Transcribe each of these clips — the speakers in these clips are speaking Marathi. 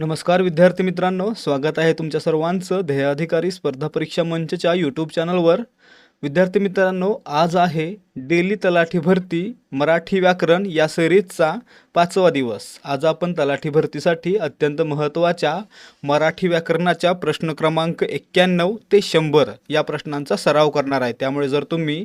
नमस्कार विद्यार्थी मित्रांनो. स्वागत आहे तुमच्या सर्वांचं ध्येयाधिकारी स्पर्धा परीक्षा मंचच्या यूट्यूब चॅनलवर विद्यार्थी मित्रांनो आज आहे डेली तलाठी भरती मराठी व्याकरण या सिरीजचा पाचवा दिवस. आज आपण तलाठी भरतीसाठी अत्यंत महत्त्वाच्या मराठी व्याकरणाच्या प्रश्न क्रमांक एक्क्याण्णव ते शंभर या प्रश्नांचा सराव करणार आहे. त्यामुळे जर तुम्ही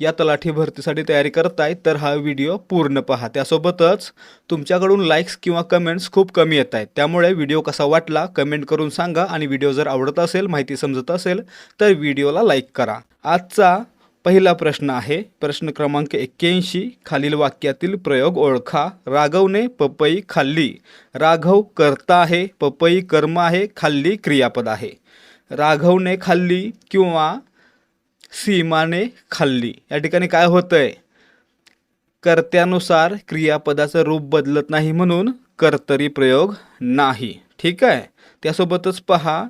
या तलाठी भरतीसाठी तयारी करताय तर हा व्हिडिओ पूर्ण पहा. त्यासोबतच तुमच्याकडून लाईक्स किंवा कमेंट्स खूप कमी येत आहेत. त्यामुळे व्हिडिओ कसा वाटला कमेंट करून सांगा आणि व्हिडिओ जर आवडत असेल माहिती समजत असेल तर व्हिडिओला लाईक करा. आजचा पहिला प्रश्न आहे प्रश्न क्रमांक एक्क्याऐंशी. खालील वाक्यातील प्रयोग ओळखा. राघवने पपई खाल्ली. राघव कर्ता आहे पपई कर्म आहे खाल्ली क्रियापद आहे. राघवने खाल्ली किंवा सीमाने खाल्ली. या ठिकाणी काय होतंय? कर्त्यानुसार क्रियापदाचं रूप बदलत नाही म्हणून कर्तरी प्रयोग नाही. ठीक आहे? त्यासोबतच पहा.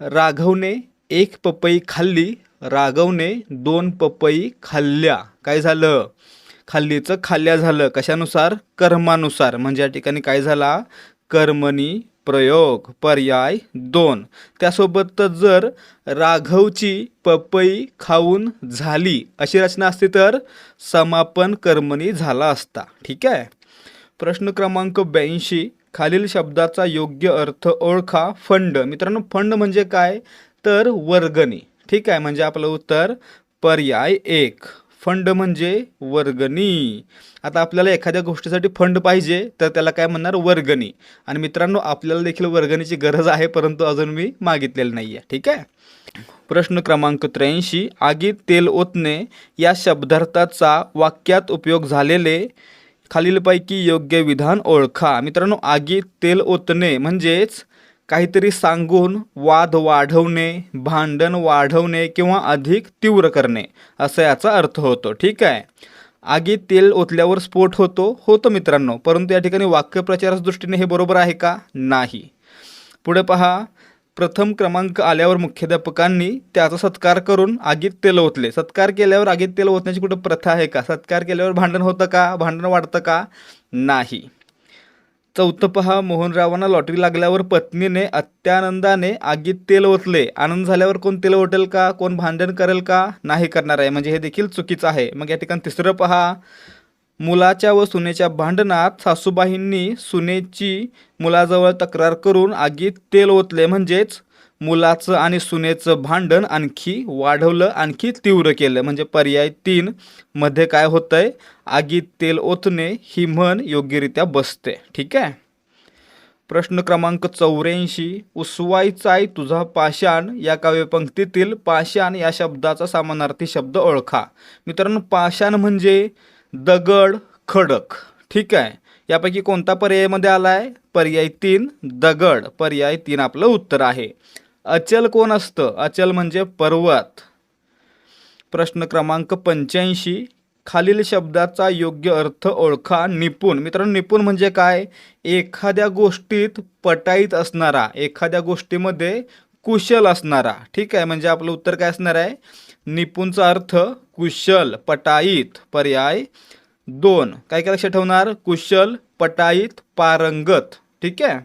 राघवने एक पपई खाल्ली. राघवने दोन पपई खाल्ल्या. काय झालं? खाल्लीचं खाल्ल्या झालं. कशानुसार? कर्मानुसार. म्हणजे या ठिकाणी काय झाला? कर्मणी प्रयोग पर्याय दोन. त्यासोबतच जर राघवची पपई खाऊन झाली अशी रचना असती तर समापन कर्मणी झाला असता. ठीक आहे? प्रश्न क्रमांक ब्याऐंशी. खालील शब्दाचा योग्य अर्थ ओळखा. फंड. मित्रांनो फंड म्हणजे काय? तर वर्गणी. ठीक आहे? म्हणजे आपलं उत्तर पर्याय एक. फंड म्हणजे वर्गणी. आता आपल्याला एखाद्या गोष्टीसाठी फंड पाहिजे तर त्याला काय म्हणणार? वर्गणी. आणि मित्रांनो आपल्याला देखील वर्गणीची गरज आहे परंतु अजून मी मागितलेलं नाही आहे ठीक आहे? प्रश्न क्रमांक त्र्याऐंशी. आगीत तेल ओतणे या शब्दार्थाचा वाक्यात उपयोग झालेले खालीलपैकी योग्य विधान ओळखा. मित्रांनो आगीत तेल ओतणे म्हणजेच काहीतरी सांगून वाद वाढवणे भांडण वाढवणे किंवा अधिक तीव्र करणे असा याचा अर्थ होतो. ठीक आहे? आगीत तेल ओतल्यावर स्फोट होतो होतो मित्रांनो. परंतु या ठिकाणी वाक्यप्रचाराच्या दृष्टीने हे बरोबर आहे का? नाही. पुढे पहा. प्रथम क्रमांक आल्यावर मुख्याध्यापकांनी त्याचा सत्कार करून आगीत तेल ओतले. सत्कार केल्यावर आगीत तेल ओतण्याची कुठं प्रथा आहे का? सत्कार केल्यावर भांडण होतं का? भांडण वाढतं का? नाही. चौथं पहा मोहनरावांना लॉटरी लागल्यावर पत्नीने अत्यानंदाने आगीत तेल ओतले. आनंद झाल्यावर कोण तेल ओटेल का? कोण भांडण करेल का? नाही करणार आहे. म्हणजे हे देखील चुकीचं आहे. मग या ठिकाणी तिसरं पहा. मुलाच्या व सुनेच्या भांडणात सासूबाईंनी सुनेची मुलाजवळ तक्रार करून आगीत तेल ओतले. म्हणजेच मुलाचं आणि सुनेचं भांडण आणखी वाढवलं आणखी तीव्र केलं. म्हणजे पर्याय तीन मध्ये काय होतंय? आगीत तेल ओतणे ही म्हण योग्यरित्या बसते. ठीक आहे? प्रश्न क्रमांक चौऱ्याऐंशी. उसवायचाय तुझा पाषाण या काव्यपंक्तीतील पाषाण या शब्दाचा समानार्थी शब्द ओळखा. मित्रांनो पाषाण म्हणजे दगड खडक. ठीक आहे? यापैकी कोणता पर्यायमध्ये आला आहे पर्याय तीन दगड. पर्याय तीन आपलं उत्तर आहे. अचल कोण असतं? अचल म्हणजे पर्वत. प्रश्न क्रमांक पंच्याऐंशी. खालील शब्दाचा योग्य अर्थ ओळखा. निपुण. मित्रांनो निपुण म्हणजे काय? एखाद्या गोष्टीत पटाईत असणारा एखाद्या गोष्टीमध्ये कुशल असणारा. ठीक आहे? म्हणजे आपलं उत्तर काय असणार आहे? निपुणचा अर्थ कुशल पटाईत. पर्याय दोन. काय काय लक्षात ठेवणार? कुशल पटाईत पारंगत. ठीक आहे?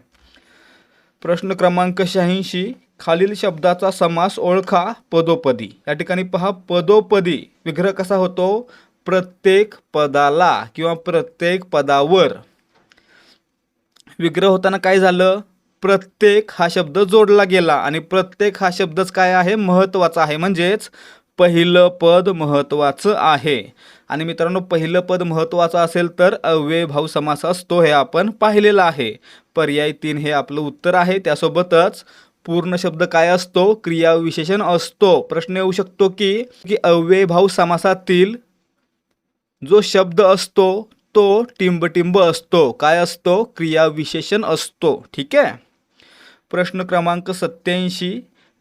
प्रश्न क्रमांक शहाऐंशी. खालील शब्दाचा समास ओळखा पदोपदी. या ठिकाणी पहा पदोपदी विग्रह कसा होतो? प्रत्येक पदाला किंवा प्रत्येक पदावर. विग्रह होताना काय झालं? प्रत्येक हा शब्द जोडला गेला आणि प्रत्येक हा शब्दच काय आहे? महत्त्वाचा आहे. म्हणजेच पहिलं पद महत्त्वाचं आहे. आणि मित्रांनो पहिलं पद महत्त्वाचं असेल तर अव्ययभाव समास असतो हे आपण पाहिलेलं आहे. पर्याय तीन हे आपलं उत्तर आहे. त्यासोबतच पूर्ण शब्द काय असतो? क्रियाविशेषण असतो. प्रश्न येऊ शकतो की की अव्ययभाव समासातील जो शब्द असतो तो टिंबटिंब असतो. काय असतो? क्रियाविशेषण असतो. ठीक आहे? प्रश्न क्रमांक सत्याऐंशी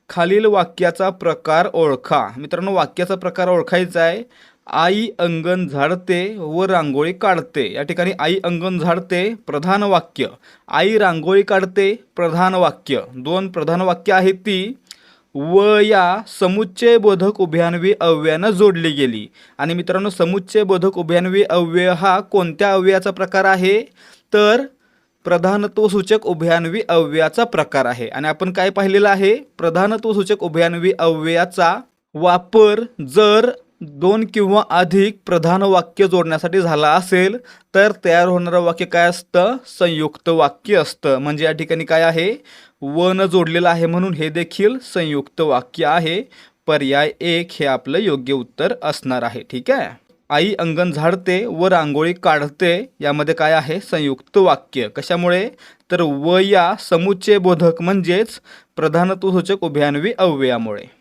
खालील वाक्याचा प्रकार ओळखा. मित्रांनो वाक्याचा प्रकार ओळखायचा आहे. आई अंगण झाडते व रांगोळी काढते. या ठिकाणी आई अंगण झाडते प्रधान वाक्य. आई रांगोळी काढते प्रधान वाक्य. दोन प्रधान वाक्य आहेत ती. व या समुच्चय बोधक उभयान्वी अव्ययानं जोडली गेली. आणि मित्रांनो समुच्चय बोधक उभयान्वी अव्यय हा कोणत्या अव्ययाचा प्रकार आहे? तर प्रधानत्वसूचक उभयान्वी अव्ययाचा प्रकार आहे. आणि आपण काय पाहिलेलं आहे? प्रधानत्वसूचक उभयान्वी अव्ययाचा वापर जर दोन किंवा अधिक प्रधान वाक्य जोडण्यासाठी झाला असेल तर तयार होणारं वाक्य काय असतं? संयुक्त वाक्य असतं. म्हणजे या ठिकाणी काय आहे? व न जोडलेलं आहे म्हणून हे देखील संयुक्त वाक्य आहे. पर्याय एक हे आपलं योग्य उत्तर असणार आहे. ठीक आहे? आई अंगण झाडते व रांगोळी काढते. यामध्ये काय आहे? संयुक्त वाक्य. कशामुळे? तर व या समुच्चय बोधक म्हणजेच प्रधानत्वसूचक उभयान्वी अव्ययामुळे.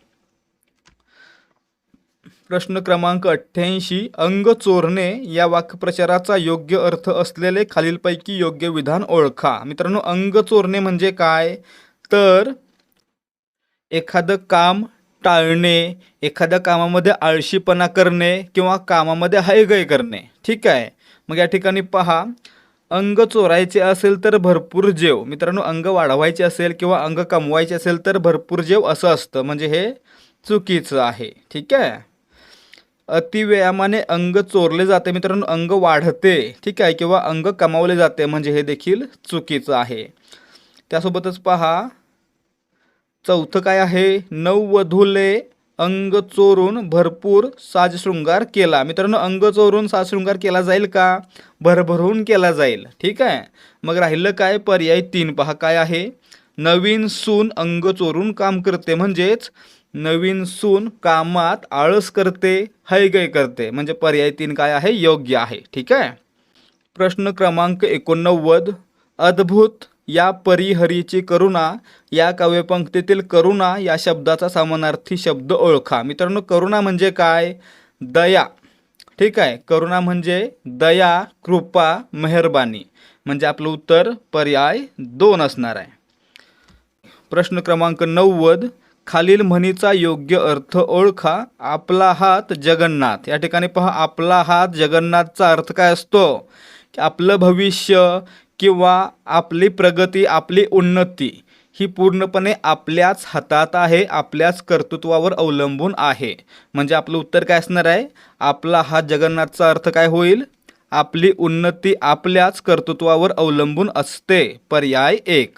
प्रश्न क्रमांक अठ्ठ्याऐंशी अंग चोरणे या वाक्प्रचाराचा योग्य अर्थ असलेले खालीलपैकी योग्य विधान ओळखा. मित्रांनो अंग चोरणे म्हणजे काय? तर एखादं काम टाळणे एखाद्या कामामध्ये आळशीपणा करणे किंवा कामामध्ये हयगय करणे. ठीक आहे? मग या ठिकाणी पहा. अंग चोरायचे असेल तर भरपूर जेव. मित्रांनो अंग वाढवायचे असेल किंवा अंग कमवायचे असेल तर भरपूर जेव असं असतं. म्हणजे हे चुकीचं आहे. ठीक आहे? अतिव्यायामाने अंग चोरले जाते. मित्रांनो अंग वाढते ठीक आहे किंवा अंग कमावले जाते म्हणजे हे देखील चुकीचं आहे. त्यासोबतच पहा चौथं काय आहे? नववधूले अंग चोरून भरपूर साजशृंगार केला. मित्रांनो अंग चोरून साजशृंगार केला जाईल का? भरभरून केला जाईल ठीक आहे. मग राहिलं काय? पर्याय तीन. पहा काय आहे? नवीन सून अंग चोरून काम करते म्हणजेच नवीन सून कामात आळस करते हैगय करते. म्हणजे पर्याय तीन काय आहे? योग्य आहे. ठीक आहे? प्रश्न क्रमांक एकोणनव्वद. अद्भुत या परिहरीची करुणा या काव्यपंक्तीतील करुणा या शब्दाचा समानार्थी शब्द ओळखा. मित्रांनो करुणा म्हणजे काय? दया. ठीक आहे? करुणा म्हणजे दया कृपा मेहरबानी. म्हणजे आपलं उत्तर पर्याय दोन असणार आहे. प्रश्न क्रमांक नव्वद. खालील म्हणीचा योग्य अर्थ ओळखा. आपला हात जगन्नाथ. या ठिकाणी पहा आपला हात जगन्नाथचा अर्थ काय असतो? की आपलं भविष्य किंवा आपली प्रगती आपली उन्नती ही पूर्णपणे आपल्याच हातात आहे आपल्याच कर्तृत्वावर अवलंबून आहे. म्हणजे आपलं उत्तर काय असणार आहे? आपला हात जगन्नाथचा अर्थ काय होईल? आपली उन्नती आपल्याच कर्तृत्वावर अवलंबून असते. पर्याय एक.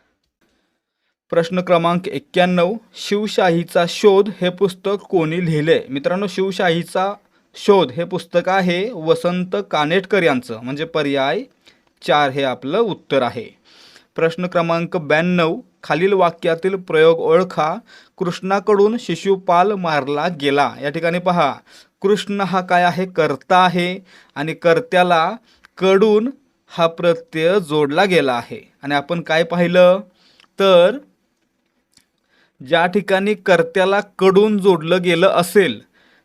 प्रश्न क्रमांक एक्क्याण्णव शिवशाहीचा शोध हे पुस्तक कोणी लिहिले? मित्रांनो शिवशाहीचा शोध हे पुस्तक आहे वसंत कानेटकर यांचं. म्हणजे पर्याय चार हे आपलं उत्तर आहे. प्रश्न क्रमांक ब्याण्णव खालील वाक्यातील प्रयोग ओळखा. कृष्णाकडून शिशुपाल मारला गेला. या ठिकाणी पहा. कृष्ण हा काय आहे? कर्ता आहे. आणि कर्त्याला कडून हा प्रत्यय जोडला गेला आहे. आणि आपण काय पाहिलं? तर ज्या ठिकाणी कर्त्याला कडून जोडलं गेलं असेल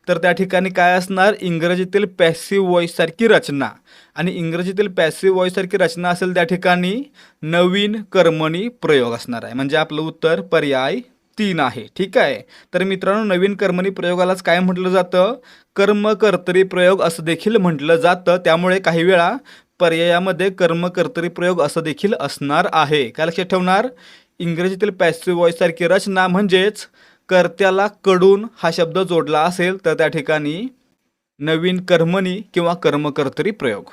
तर त्या ठिकाणी काय असणार? इंग्रजीतील पॅसिव्ह वॉईससारखी रचना. आणि इंग्रजीतील पॅसिव्ह वॉईससारखी रचना असेल त्या ठिकाणी नवीन कर्मणी प्रयोग असणार आहे. म्हणजे आपलं उत्तर पर्याय तीन आहे. ठीक आहे? तर मित्रांनो नवीन कर्मणी प्रयोगालाच काय म्हटलं जातं? कर्मकर्तरी प्रयोग असं देखील म्हटलं जातं. त्यामुळे काही वेळा पर्यायामध्ये कर्मकर्तरी प्रयोग असं देखील असणार आहे. काय लक्षात ठेवणार? इंग्रजीतील पॅसिव्ह वॉईस सारखी रचना म्हणजेच कर्त्याला कडून हा शब्द जोडला असेल तर त्या ठिकाणी नवीन कर्मणी किंवा कर्मकर्तरी प्रयोग.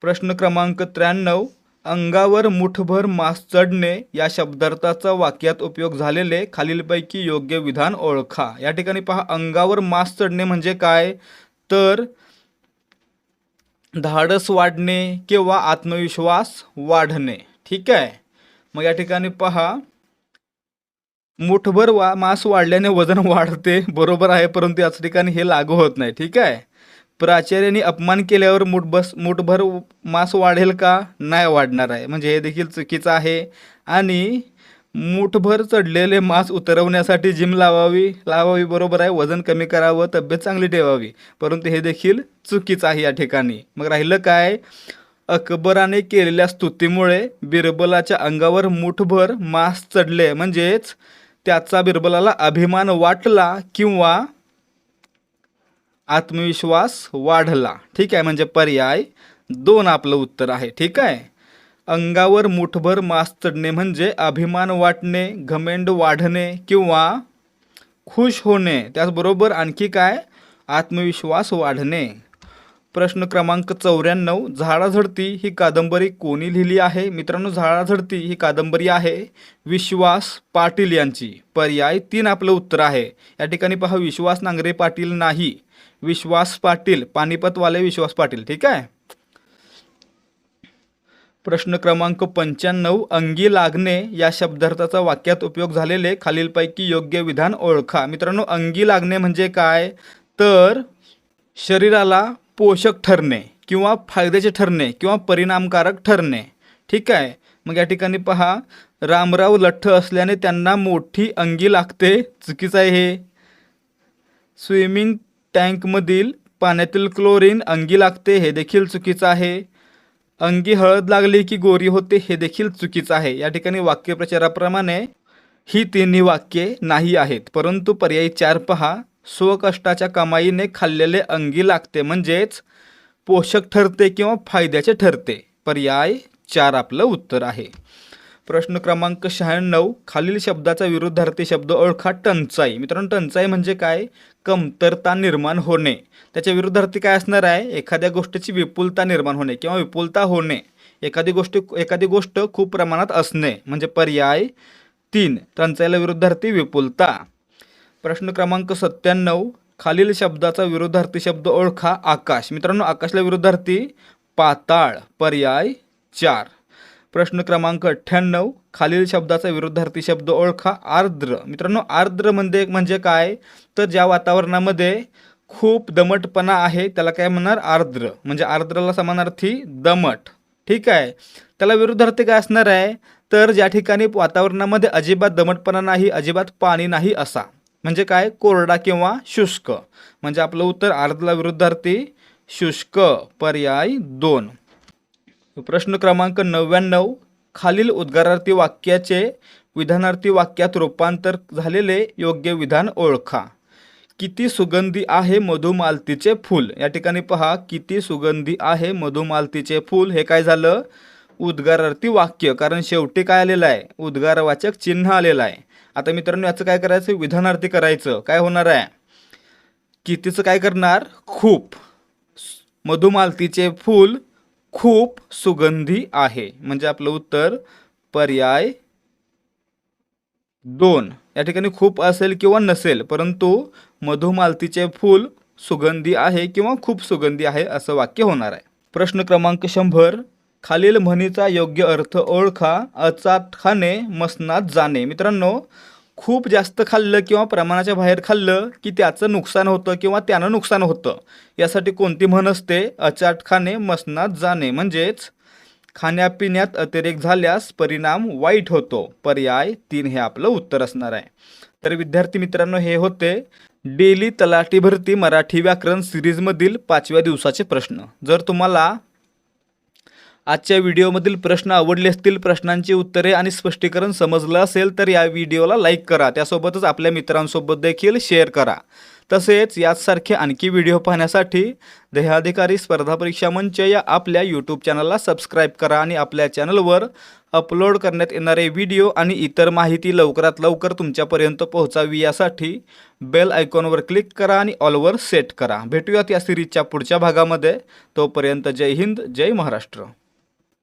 प्रश्न क्रमांक त्र्याण्णव अंगावर मुठभर मास चढणे या शब्दार्थाचा वाक्यात उपयोग झालेले खालीलपैकी योग्य विधान ओळखा. या ठिकाणी पहा अंगावर मास चढणे म्हणजे काय? तर धाडस वाढणे किंवा आत्मविश्वास वाढणे. ठीक आहे? मग या ठिकाणी पहा मुठभर वा मास वाढल्याने वजन वाढते बरोबर आहे परंतु याच ठिकाणी हे लागू होत नाही ठीक आहे? प्राचार्याने अपमान केल्यावर मुठबस मुठभर मास वाढेल का? नाही वाढणार आहे. म्हणजे हे देखील चुकीचं आहे. आणि मुठभर चढलेले मास उतरवण्यासाठी जिम लावावी लावावी बरोबर आहे वजन कमी करावं तब्येत चांगली ठेवावी परंतु हे देखील चुकीचं आहे या ठिकाणी. मग राहिलं काय? अकबराने केलेल्या स्तुतीमुळे बिरबलाच्या अंगावर मुठभर मास चढले. म्हणजेच त्याचा बिरबलाला अभिमान वाटला किंवा आत्मविश्वास वाढला. ठीक आहे म्हणजे पर्याय दोन आपलं उत्तर आहे. ठीक आहे? अंगावर मुठभर मास चढणे म्हणजे अभिमान वाटणे घमेंड वाढणे किंवा खुश होणे. त्याचबरोबर आणखी काय? आत्मविश्वास वाढणे. प्रश्न क्रमांक चौऱ्याण्णव झाडाझडती ही कादंबरी कोणी लिहिली आहे? मित्रांनो झाडाझडती ही कादंबरी आहे विश्वास पाटील यांची. पर्याय तीन आपलं उत्तर आहे. या ठिकाणी पहा विश्वास नांगरे पाटील नाही. विश्वास पाटील पानिपतवाले विश्वास पाटील ठीक आहे? प्रश्न क्रमांक पंच्याण्णव अंगी लागणे या शब्दार्थाचा वाक्यात उपयोग झालेले खालीलपैकी योग्य विधान ओळखा. मित्रांनो अंगी लागणे म्हणजे काय? तर शरीराला पोषक ठरणे किंवा फायद्याचे ठरणे किंवा परिणामकारक ठरणे. ठीक आहे? मग या ठिकाणी पहा रामराव लठ्ठ असल्याने त्यांना मोठी अंगी लागते. चुकीचं आहे हे. स्विमिंग टँकमधील पाण्यातील क्लोरीन अंगी लागते हे देखील चुकीचं आहे. अंगी हळद लागली की गोरी होते हे देखील चुकीचं आहे. या ठिकाणी वाक्यप्रचाराप्रमाणे ही तिन्ही वाक्ये नाही आहेत. परंतु पर्यायी चार पहा. स्वकष्टाच्या कमाईने खाल्लेले अंगी लागते म्हणजेच पोषक ठरते किंवा फायद्याचे ठरते. पर्याय चार आपलं उत्तर आहे. प्रश्न क्रमांक शहाण्णव खालील शब्दाचा विरुद्धार्थी शब्द ओळखा टंचाई. मित्रांनो टंचाई म्हणजे काय? कमतरता निर्माण होणे. त्याच्या विरुद्धार्थी काय असणार आहे? एखाद्या गोष्टीची विपुलता निर्माण होणे किंवा विपुलता होणे. एखादी गोष्ट एखादी गोष्ट खूप प्रमाणात असणे. म्हणजे पर्याय तीन टंचाईला विरुद्धार्थी विपुलता. प्रश्न क्रमांक सत्त्याण्णव खालील शब्दाचा विरुद्धार्थी शब्द ओळखा आकाश. मित्रांनो आकाशला विरुद्धार्थी पाताळ पर्याय चार. प्रश्न क्रमांक अठ्ठ्याण्णव खालील शब्दाचा विरुद्धार्थी शब्द ओळखा आर्द्र. मित्रांनो आर्द्र म्हणजे म्हणजे काय? तर ज्या वातावरणामध्ये खूप दमटपणा आहे त्याला काय म्हणणार? आर्द्र. म्हणजे आर्द्रला समानार्थी दमट. ठीक आहे? त्याला विरुद्धार्थी काय असणार आहे? तर ज्या ठिकाणी वातावरणामध्ये अजिबात दमटपणा नाही अजिबात पाणी नाही असा. म्हणजे काय? कोरडा किंवा शुष्क. म्हणजे आपलं उत्तर आर्द्रला विरुद्धार्थी शुष्क पर्याय दोन. प्रश्न क्रमांक नव्याण्णव. खालील उद्गारार्थी वाक्याचे विधानार्थी वाक्यात रूपांतर झालेले योग्य विधान ओळखा. किती सुगंधी आहे मधुमालतीचे फूल? या ठिकाणी पहा किती सुगंधी आहे मधुमालतीचे फूल? हे काय झालं? उद्गारार्थी वाक्य. कारण शेवटी काय आलेलं आहे? उद्गारवाचक चिन्ह आलेलं आहे. आता मित्रांनो याचं काय करायचं? विधानार्थी करायचं. काय होणार आहे? कितीचं काय करणार? खूप. मधुमालतीचे फूल खूप सुगंधी आहे. म्हणजे आपलं उत्तर पर्याय दोन. या ठिकाणी खूप असेल किंवा नसेल परंतु मधुमालतीचे फूल सुगंधी आहे किंवा खूप सुगंधी आहे असं वाक्य होणार आहे. प्रश्न क्रमांक शंभर. खालील म्हणीचा योग्य अर्थ ओळखा अचाट खाणे मसनात जाणे. मित्रांनो खूप जास्त खाल्लं किंवा प्रमाणाच्या बाहेर खाल्लं की त्याचं नुकसान होतं किंवा त्यानं नुकसान होतं. यासाठी कोणती म्हण असते? अचाट खाणे मसनात जाणे. म्हणजेच खाण्यापिण्यात अतिरेक झाल्यास परिणाम वाईट होतो. पर्याय तीन हे आपलं उत्तर असणार आहे. तर विद्यार्थी मित्रांनो हे होते डेली तलाठी भरती मराठी व्याकरण सिरीजमधील पाचव्या दिवसाचे प्रश्न. जर तुम्हाला आजच्या व्हिडिओमधील प्रश्न आवडले असतील प्रश्नांची उत्तरे आणि स्पष्टीकरण समजलं असेल तर या व्हिडिओला लाईक करा. त्यासोबतच आपल्या मित्रांसोबत देखील शेअर करा. तसेच याचसारखे आणखी व्हिडिओ पाहण्यासाठी देहाधिकारी स्पर्धा परीक्षा मंच या आपल्या यूट्यूब चॅनलला सबस्क्राईब करा आणि आपल्या चॅनलवर अपलोड करण्यात येणारे व्हिडिओ आणि इतर माहिती लवकरात लवकर तुमच्यापर्यंत पोहोचावी यासाठी बेल आयकॉनवर क्लिक करा आणि ऑलवर सेट करा. भेटूयात या सिरीजच्या पुढच्या भागामध्ये. तोपर्यंत जय हिंद जय महाराष्ट्र.